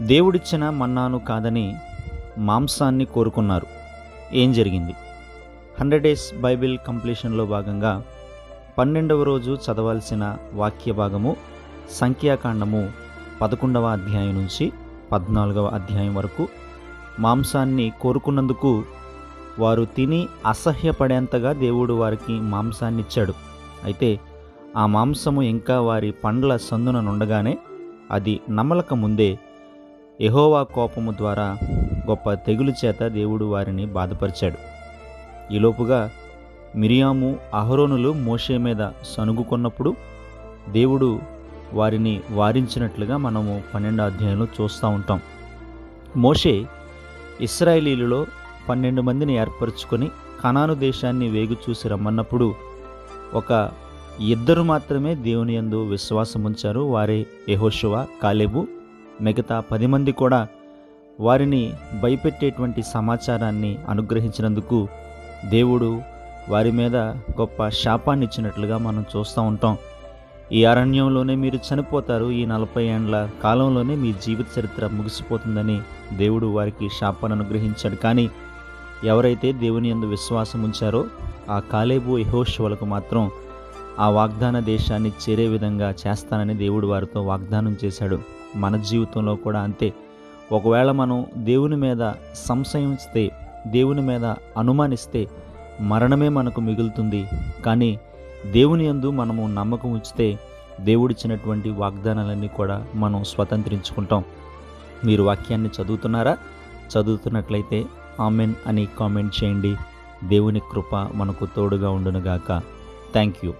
దేవుడిచ్చిన మన్నాను కాదని మాంసాన్ని కోరుకున్నారు. ఏం జరిగింది? హండ్రెడ్ డేస్ బైబిల్ కంప్లీషన్లో భాగంగా పన్నెండవ రోజు చదవాల్సిన వాక్య భాగము సంఖ్యాకాండము పదకొండవ అధ్యాయం నుంచి పద్నాలుగవ అధ్యాయం వరకు మాంసాన్ని కోరుకున్నందుకు వారు తిని అసహ్యపడేంతగా దేవుడు వారికి మాంసాన్ని ఇచ్చాడు అయితే ఆ మాంసము ఇంకా వారి పండ్ల సందున నుండగానే అది నమలక ముందే ఎహోవా కోపము ద్వారా గొప్ప తెగులు చేత దేవుడు వారిని బాధపరిచాడు. ఈలోపుగా మిరియాము అహరోనులు మోషే మీద సనుగుకున్నప్పుడు దేవుడు వారిని వారించినట్లుగా మనము పన్నెండో అధ్యాయంలో చూస్తూ ఉంటాం. మోషే ఇస్రాయేలీలలో పన్నెండు మందిని ఏర్పరచుకొని కనాను దేశాన్ని వేగు చూసి రమ్మన్నప్పుడు ఒక ఇద్దరు మాత్రమే దేవుని యందు విశ్వాసం ఉంచారు వారే యెహోషువ కాలేబు మిగతా పది మంది కూడా వారిని భయపెట్టేటువంటి సమాచారాన్ని అనుగ్రహించినందుకు దేవుడు వారి మీద గొప్ప శాపాన్ని ఇచ్చినట్లుగా మనం చూస్తూ ఉంటాం. ఈ అరణ్యంలోనే మీరు చనిపోతారు ఈ నలభై ఏండ్ల కాలంలోనే మీ జీవిత చరిత్ర ముగిసిపోతుందని దేవుడు వారికి శాపాన్ని అనుగ్రహించాడు. కానీ ఎవరైతే దేవుని యందు విశ్వాసం ఉంచారో ఆ కాలేబు యహోషువలకు మాత్రం ఆ వాగ్దాన దేశాన్ని చేరే విధంగా చేస్తానని దేవుడు వారితో వాగ్దానం చేశాడు. మన జీవితంలో కూడా అంతే. ఒకవేళ మనం దేవుని మీద సంశయిస్తే దేవుని మీద అనుమానిస్తే మరణమే మనకు మిగులుతుంది. కానీ దేవుని యందు మనము నమ్మకం ఉంచితే దేవుడిచ్చినటువంటి వాగ్దానాలన్నీ కూడా మనం స్వతంత్రించుకుంటాం. మీరు వాక్యాన్ని చదువుతున్నారా? చదువుతున్నట్లయితే ఆమెన్ అని కామెంట్ చేయండి. దేవుని కృప మనకు తోడుగా ఉండునుగాక. Thank you.